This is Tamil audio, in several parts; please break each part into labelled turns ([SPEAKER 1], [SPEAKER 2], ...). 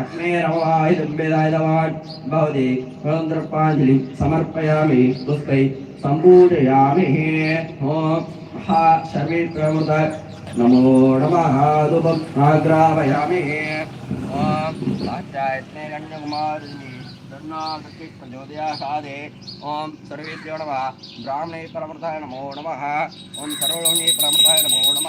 [SPEAKER 1] अग्नेरवायुर्वेदायवान् भवति स्वतन्त्रपाञ्जलिं समर्पयामि पुष्पै सम्पूजयामि नमो नमः धूपम् आग्रापयामि ॐ साक्षायत्ने कन्याकुमारिणि प्रचोदयासादे नमः नमो ॐ सर्वलोके परमृताय नमो नमः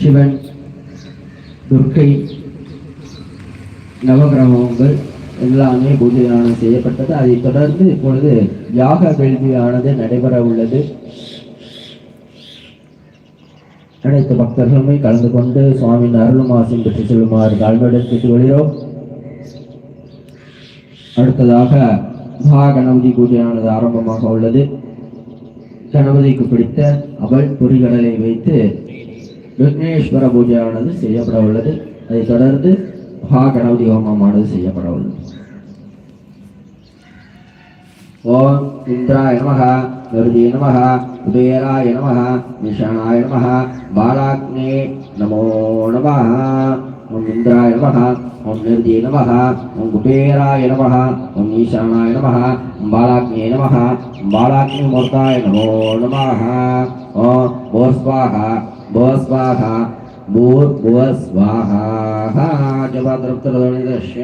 [SPEAKER 2] சிவன் துர்க்கை நவகிரகங்கள் எல்லாமே பூஜையானம் செய்யப்பட்டது. அதைத் தொடர்ந்து இப்பொழுது யாக வேள்வியானது நடைபெற உள்ளது. அனைத்து பக்தர்களுமே கலந்து கொண்டு சுவாமியின் அருளுமாசம் பெற்று செல்லுமாறு தாழ்மையுடன் வருகிறோம் அடுத்ததாக மகா கணபதி பூஜையானது ஆரம்பமாக உள்ளது. கணபதிக்கு பிடித்த அவள் பொறிகடலை வைத்து விக்னேஸ்வர பூஜையானது செய்யப்பட உள்ளது அதைத் தொடர்ந்து மகா கணபதி ஹோமமானது செய்யப்பட உள்ளது ஓம் இந்திராய நமः நிருதி நமः குபேராய நமः நிஷானாய நமः பாலாக்னே நமோ நமः ஓம் இந்திராய நமः ஓம் நிருதி நமः ஓம் குபேராய நமः ஓம் ஈசானாய நமः ஓம் பாலாக்னே நமः ஓம் பாலாக்னி மூர்த்தாய நமோ நமः ஓம் போஸ்வாஹா போஸ்வாஹா பூர் புவஸ்வாஹா ஜபாதிருப்தரதோனிதஷ்ய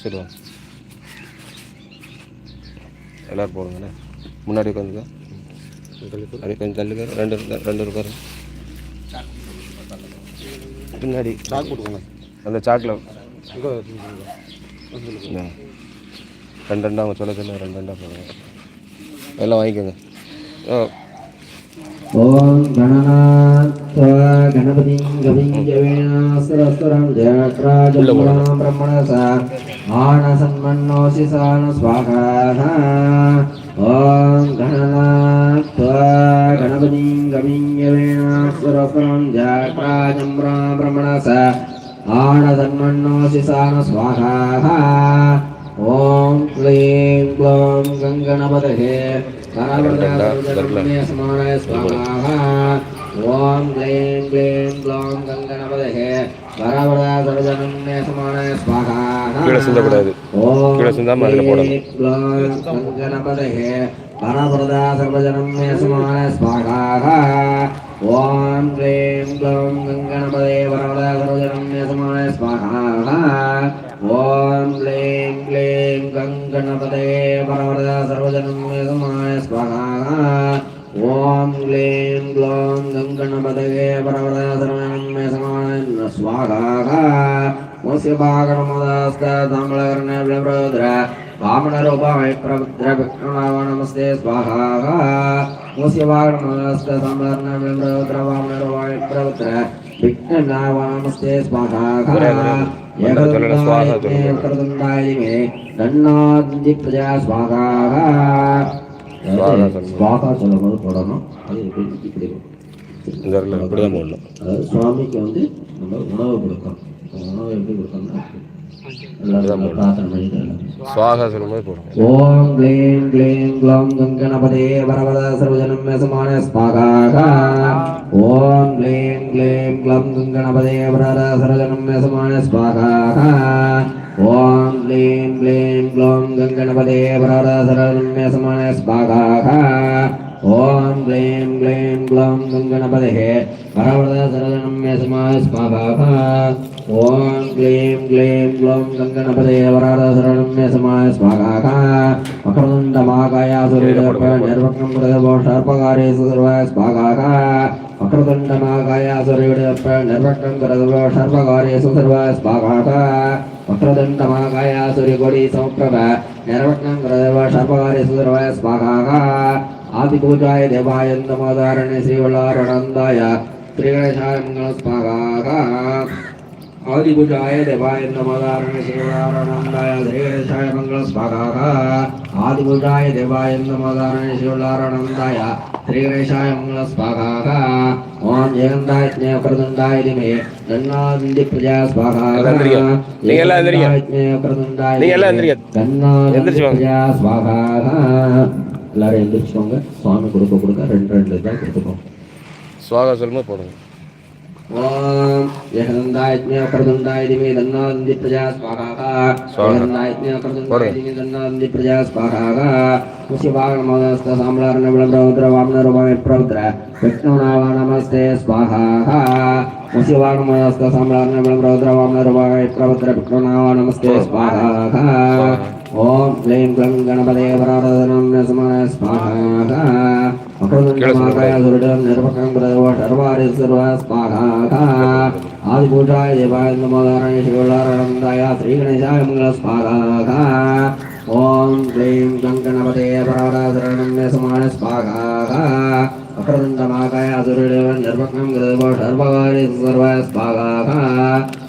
[SPEAKER 3] சரி வாங்க எல்லோரும் போடுங்கண்ணே. முன்னாடி உட்காந்துக்க. அப்படி கொஞ்சம் தள்ளுங்க ரெண்டு ரெண்டு இருக்காரு பின்னாடி. சாக்கு கொடுங்க அந்த சாக்கில் ரெண்டு ரெண்டா அவங்க சொல்ல சொல்ல ரெண்டு ரெண்டா போடுங்க. எல்லாம் வாங்கிக்கோங்க. ஓ.
[SPEAKER 2] ఓం గణనాథ గణపతి గవింజవీణాసురసురం జయట్రాజములాం బ్రహ్మణస ఆన సన్మన్నోసి సాన స్వాహ ఓం గణనాథ గణపతి గవింజవీణాసురసురం జయట్రాజములాం బ్రహ్మణస ఆన సన్మన్నోసి సాన స్వాహ ॐ क्लीं ग्लां गङ्गणपतये स्मरणाय स्वाहा ॐ
[SPEAKER 3] क्लीं
[SPEAKER 2] क्लीं ग्लां गङ्गणपतये गङ्गणपतये वरवरदा सर्वजनं मे समाय स्वाहा ॐ क्लीं ग्लां गङ्गणपतये वरवरदा सर्वजनं मे समाय स्वाहा ఓం క్లీం క్లీం గంగణపదే పరవరద సర్వజన్మేకమాయ స్వాహ. ఓం క్లీం గ్లోం గంగణపదే పరవరద సర్వజన్మే సమాన స్వాహ. వంశ భాగణమదాస్త తామళకర్ణ ప్రబోధ్ర వామన రూపాయ ప్రభద్ర విక్రమ నమస్తే స్వాహ. వంశ భాగణమదాస్త తామళకర్ణ ప్రబోధ్ర వామన రూపాయ ప్రభద్ర విఘ్న నమస్తే స్వాహ பிரதுந்தாயிமே தன்னாதி பிரஜா ஸ்வாகாக
[SPEAKER 3] ஸ்வாகா
[SPEAKER 2] சொல்லும்போது போடணும் அது
[SPEAKER 3] எப்படி கிடைக்கும்
[SPEAKER 2] அதாவது சுவாமிக்கு வந்து நம்ம உணவு கொடுக்கணும் உணவு எப்படி கொடுக்கணும்னா ఓం క్లీం క్లీం గ్లౌం గంగణపదే వరవద సర్వజనం మే సమానే స్వాగాహ. ఓం క్లీం క్లీం గ్లౌం గంగణపదే వరవద ఓం గ్లైం గ్లైం గ్లాం గంగణపదే వరవరద సరళనమ్య సమాస్మాభావ ఓం గ్లైం గ్లైం గ్లాం గంగణపదే వరవరద సరళనమ్య సమాస్మాగాక మకరంద మాకాయ సురేడప నిర్వక్నం ప్రదభోషర్పకారే సుసర్వాస్మాగాక మకరంద మాకాయ సురేడప నిర్వక్నం ప్రదభోషర్పకారే సుసర్వాస్మాగాక వక్రదండ మాకాయ సురిగొడి సంప్రభ నిర్వక్నం ప్రదభోషర్పకారే సుసర్వాస్మాగాక ఆదిపూజాయ దేవాయ నమోదారణ్య శ్రీవల్లారణందాయ శ్రీగణేశాయ మంగళస్మగాక ఆదిపూజాయ దేవాయ నమోదారణ్య శ్రీవల్లారణందాయ శ్రీగణేశాయ మంగళస్మగాక ఆదిపూజాయ దేవాయ నమోదారణ్య శ్రీవల్లారణందాయ శ్రీగణేశాయ మంగళస్మగాక ఓం జగందాయ జ్ఞేయప్రదండాయ దిమే గన్నాంది ప్రజా స్వాహాయ జ్ఞేయప్రదండాయ గన్నాంది ప్రజా స్వాహాయ பிரதுண்டாய. பிரதுண்டாய எல்லாரும் எந்திரிச்சுக்கோங்க. சுவாமி கொடுக்க கொடுக்க ரெண்டு ரெண்டு தான் கொடுத்துக்கோங்க.
[SPEAKER 3] சுவாகா சொல்லும்போது போடுங்க.
[SPEAKER 2] ஓம் ஏகதந்தாயத்மே பிரதந்தாய திமே தன்னாந்தி பிரஜா ஸ்வாகா
[SPEAKER 3] ஸ்வாகா.
[SPEAKER 2] ஏகதந்தாயத்மே பிரதந்தாய
[SPEAKER 3] போடு.
[SPEAKER 2] திமே தன்னாந்தி பிரஜா ஸ்வாகா குசிவாக நமஸ்த சாம்லாரண விளம்பிரௌத்ர வாமனரூபாமே பிரௌத்ர விஷ்ணுநாவ நமஸ்தே ஸ்வாகா குசிவாக நமஸ்த சாம்லாரண விளம்பிரௌத்ர வாமனரூபாமே பிரௌத்ர விஷ்ணுநாவ நமஸ்தே ஸ்வாகா ஓம் க்ளீம் க்ளம் கணபதே வராதனம் நசமான ஸ்வாகா அக்ரதுண்டமாகாய சுருடம் நிர்வகம் பிரதவ சர்வாரி சர்வ ஸ்வாகா ஆதிபூஜாய தேவாய நமோதாராய சிவலாரணந்தாய ஸ்ரீகணேசாய மங்கள ஸ்வாகா ஓம் க்ளீம் க்ளம் கணபதே வராதனம் நசமான ஸ்வாகா அக்ரதுண்டமாகாய சுருடம் நிர்வகம் பிரதவ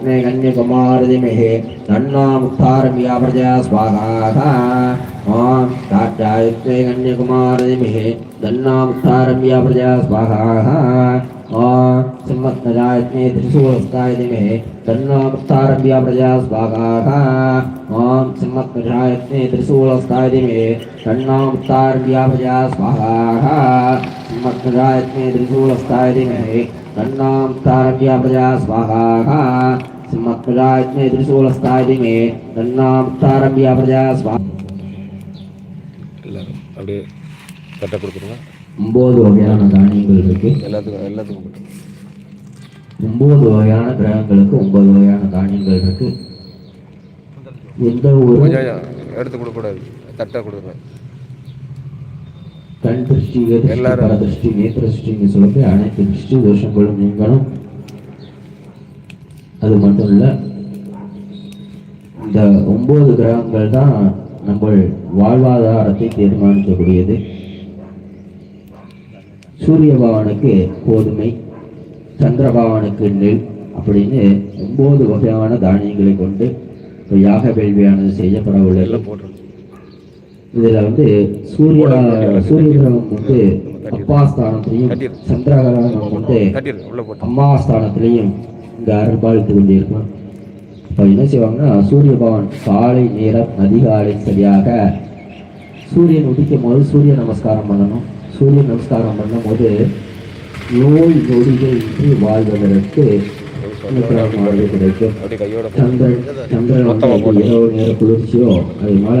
[SPEAKER 2] लक्ष्मी कन्यकुमारदिमिः तन्नो मुक्तारव्याप्रजया स्वाहा ॐ कात्यायत्वे कन्यकुमारदिमिः तन्नो मुक्तारव्याप्रजया स्वाहा ॐ सिंहत्नजायत्ने त्रिशूलस्तायदिमिः तन्नो मुक्तारव्याप्रजया स्वाहा ॐ सिंहत्नजायत्ने त्रिशूलस्तायदिमिः तन्नो मुक्तारव्याप्रजया स्वाहा सिंहत्नजायत्ने त्रिशूलस्तायदिमिः கண்ணாம் தாரக்யா பிரஜா ஸ்வாகா சிம்மத்மஜாஜ்மே திரிசூலஸ்தாயி மே கண்ணாம் தாரக்யா பிரஜா ஸ்வாகா
[SPEAKER 3] எல்லாரும் அப்படியே கட்ட கொடுத்துருங்க
[SPEAKER 2] ஒன்பது வகையான தானியங்கள் இருக்கு
[SPEAKER 3] எல்லாத்துக்கும் எல்லாத்துக்கும்
[SPEAKER 2] ஒம்பது வகையான கிரகங்களுக்கு ஒன்பது வகையான தானியங்கள் இருக்கு எந்த ஒரு
[SPEAKER 3] எடுத்து கொடுக்கக்கூடாது தட்டை கொடுக்குறேன்
[SPEAKER 2] கண் திருஷ்டி வேத திருஷ்டி, நேத்திர திருஷ்டின்னு சொல்லி அனைத்து திருஷ்டி தோஷங்களும் நீங்களும். அது மட்டும் இல்லை இந்த ஒன்பது கிரகங்கள் தான் நம்ம வாழ்வாதாரத்தை தீர்மானிக்கக்கூடியது. சூரிய பகவானுக்கு கோதுமை சந்திர பகவானுக்கு நெல் அப்படின்னு ஒன்பது வகையான தானியங்களை கொண்டு யாக வேள்வியானது செய்யப்பட உள்ளது இதுல வந்து சூரிய சூரிய கிரகம் வந்து அப்பாஸ்தானத்திலையும் சந்திர கிரகம் வந்து
[SPEAKER 3] போட்டு.
[SPEAKER 2] அம்மாஸ்தானத்திலையும் இங்க அருள்பாலித்து கொண்டிருக்கும். இப்போ என்ன செய்வாங்கன்னா சூரிய பகவான் காலை நேரம் அதிகாலை சரியாக சூரியன் உதிக்கும் போது சூரிய நமஸ்காரம் பண்ணணும். சூரிய நமஸ்காரம் பண்ணும்போது நோய் நொடிகள் இன்றி வாழ்வதற்கு கிடைக்கும். சந்திரன் சந்திரன் இரவு நேர குளிர்ச்சியோ அதனால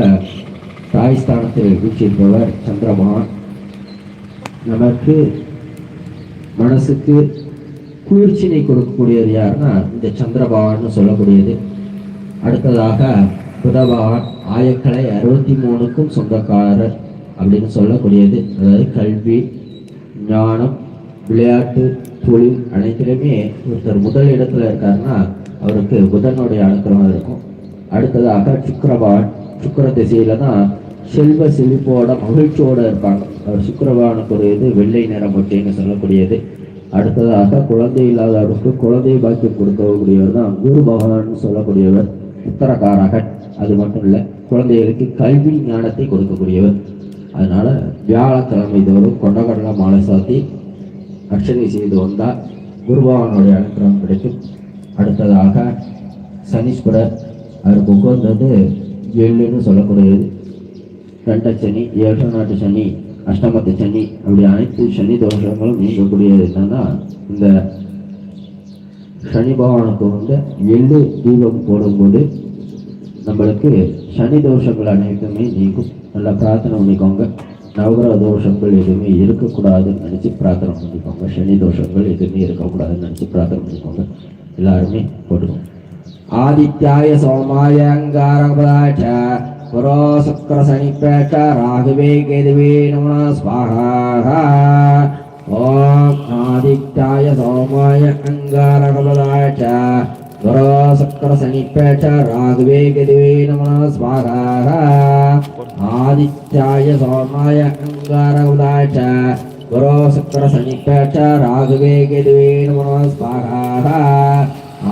[SPEAKER 2] தாய் ஸ்தானத்தில் வீச்சிருப்பவர் சந்திரபகவான் நமக்கு மனசுக்கு குளிர்ச்சினை கொடுக்கக்கூடியது யாருன்னா இந்த சந்திரபவான்னு சொல்லக்கூடியது. அடுத்ததாக புதபவான் ஆயக்கலை அறுபத்தி மூணுக்கும் சொந்தக்காரர் அப்படின்னு சொல்லக்கூடியது. அதாவது கல்வி ஞானம் விளையாட்டு தொழில் அனைத்திலுமே ஒருத்தர் முதல் இடத்துல இருக்காருன்னா அவருக்கு புதனுடைய அனுக்கிரகம் இருக்கும். அடுத்ததாக சுக்கரபான் சுக்கர திசையில தான் செல்வ செழிப்போட மகிழ்ச்சியோட இருப்பாங்க. அவர் ஒரு இது வெள்ளை நிறம் அப்படின்னு சொல்லக்கூடியது. அடுத்ததாக குழந்தை இல்லாதவருக்கு குழந்தை பாக்கியம் கொடுக்கக்கூடியவர் தான் குரு பகவான் சொல்லக்கூடியவர். உத்தரகாரகன். அது மட்டும் இல்லை குழந்தைகளுக்கு கல்வி ஞானத்தை கொடுக்கக்கூடியவர். அதனால வியாழக்கிழமை தோறும் கொண்டக்கடலை மாலை சாத்தி அர்ச்சனை செய்து வந்தால் குருபகவானுடைய அனுகிரகம் கிடைக்கும். அடுத்ததாக சனீஸ்வரர் அவருக்கு உகந்தது எள்ளுன்னு சொல்லக்கூடியது. கண்ட சனி ஏழு நாட்டு சனி அஷ்டமத்து சனி அப்படி அனைத்து சனி தோஷங்களும் நீங்கக்கூடியது என்னன்னா இந்த சனி பகவானுக்கு வந்து எள்ளு தீபம் போடும்போது நம்மளுக்கு சனி தோஷங்கள் அனைத்துமே நீங்கும். நல்லா பிரார்த்தனை பண்ணிக்கோங்க. நவகிரக தோஷங்கள் எதுவுமே இருக்கக்கூடாதுன்னு நினச்சி பிரார்த்தனை பண்ணிக்கோங்க. சனி தோஷங்கள் எதுவுமே இருக்கக்கூடாதுன்னு நினச்சி பிரார்த்தனை பண்ணிக்கோங்க. எல்லாருமே போட்டுக்கோங்க. ஆதித்யாய சோமாய அங்காரபதாச்ச புரோ சுக்கர சனிப்பேச்ச ராகுவே கேதுவே நம ஸ்வாஹா ஓம் ஆதித்யாய சோமாய அங்காரகபதாச்ச புரோ சுக்கர சனிப்பேச்ச ராகுவே கேதுவே நம ஸ்வாஹா ஆதித்யாய சோமாய அங்காரகபதாச்ச புரோ சுக்கர சனிப்பேச்ச ராகுவே கேதுவே நம ஸ்வாஹா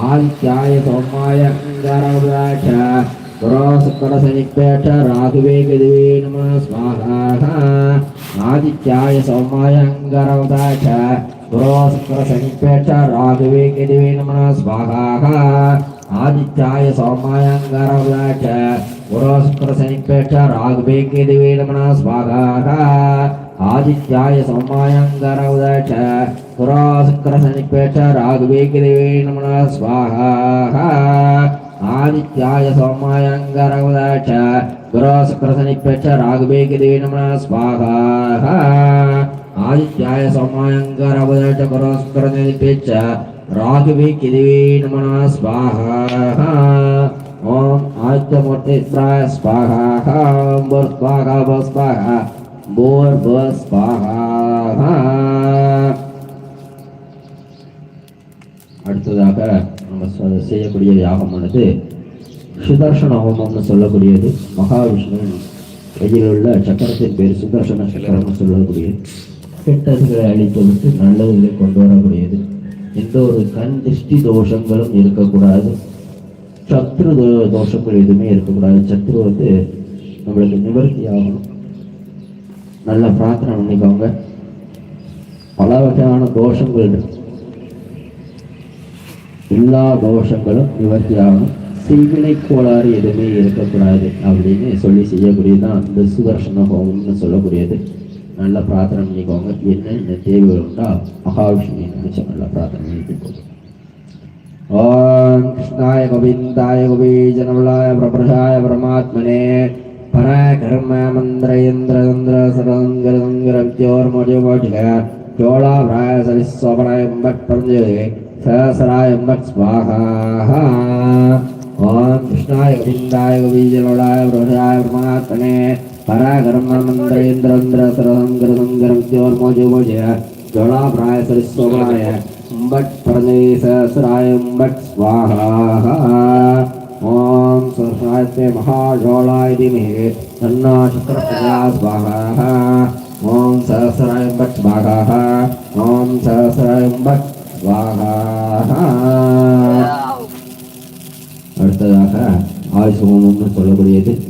[SPEAKER 2] ஆதித்யாய சோமாய அங்காரகபதாச்ச पुरासत्करसनिपेठ राघवे गदवे नमः स्वाहा आदित्याय सौमाय अङ्गरवदाय च पुरासत्करसनिपेठ राघवे गदवे नमः स्वाहा आदित्याय सौमाय अङ्गरवदाय च पुरासत्करसनिपेठ राघवे गदवे नमः स्वाहा आदित्याय सौमाय अङ्गरवदाय च पुरासत्करसनिपेठ राघवे गदवे नमः स्वाहा ಆದಿತ್ಯಾಯ ಸೋಮಾಯಂಗರಗುದಾಕ್ಷ ಗುರು ಶುಕ್ರಸನಿಪ್ಯಕ್ಷ ರಾಘುಬೇಕಿದೇ ನಮಃ ಸ್ವಾಹ ಆದಿತ್ಯಾಯ ಸೋಮಾಯಂಗರಗುದಾಕ್ಷ ಗುರು ಶುಕ್ರಸನಿಪ್ಯಕ್ಷ ರಾಘುಬೇಕಿದೇ ನಮಃ ಸ್ವಾಹ ಓಂ ಆದಿತ್ಯಮೂರ್ತಿಸ್ರಾಯ ಸ್ವಾಹ ಭೂರ್ ಸ್ವಾಹ ಭ ಸ್ವಾಹ ಭೂರ್ ಭ ಸ್ವಾಹ செய்யக்கூடிய யாகமானது சுதர்சன ஹோமம்னு சொல்லக்கூடியது. மகாவிஷ்ணுவின் கையில் உள்ள சக்கரத்தின் பேர் சுதர்சன சக்கரம்னு சொல்லக்கூடியது. கெட்டதுகளை அழித்து நல்லதுகளை கொண்டு வரக்கூடியது. எந்த ஒரு கண் திருஷ்டி தோஷங்களும் இருக்கக்கூடாது. சத்ரு தோஷங்கள் எதுவுமே இருக்கக்கூடாது. சத்ரு வந்து நம்மளுக்கு நிவர்த்தி ஆகணும். நல்ல பிரார்த்தனை பண்ணிக்கோங்க. பல வகையான தோஷங்கள் இருக்கு. எல்லா தோஷங்களும் நிவர்த்தி ஆகணும் செய்வினை கோளாறு எதுவுமே இருக்கக்கூடாது அப்படின்னு சொல்லி செய்யக்கூடியதுதான் அந்த சுதர்ஷன ஹோமம்னு சொல்லக்கூடியது. நல்ல பிரார்த்தனை பண்ணிக்கோங்க. என்னென்ன தேவைகள் உண்டா? மகாவிஷ்ணு நினைச்சு நல்ல பிரார்த்தனை பண்ணிக்கோங்க. ஓம் கிருஷ்ணாய கோவிந்தாய கோபீஜனவலாய பிரபுஷாய பரமாத்மனே பராகர்ம மந்திரேந்திரேந்திர சரங்கரங்கர வித்யோர்மோஜோமோஜிக ஜோளாபிராய சரிஸ்வபராய பட் பரஞ்சோதி सहस्राय मत स्वाहा। ओम कृष्णाय गोविंदाय गोविंद ब्रह्माय ब्रह्मात्मने पराकरम मंत्र इंद्र इंद्र सरहं गरुण गरुण त्योर मोजे मोजे जोड़ा प्राय सरिस्वाय मत प्रदेश सहसराय मत स्वाहा। ओम सहसराय ते महाजोड़ाय दिमे तन्ना शुक्र स्वाहा। ओम सहसराय मत स्वाहा। ओम सहसराय मत வாகா. அடுத்ததாக ஆயுஷ் ஹோமம்னு சொல்லக்கூடியது.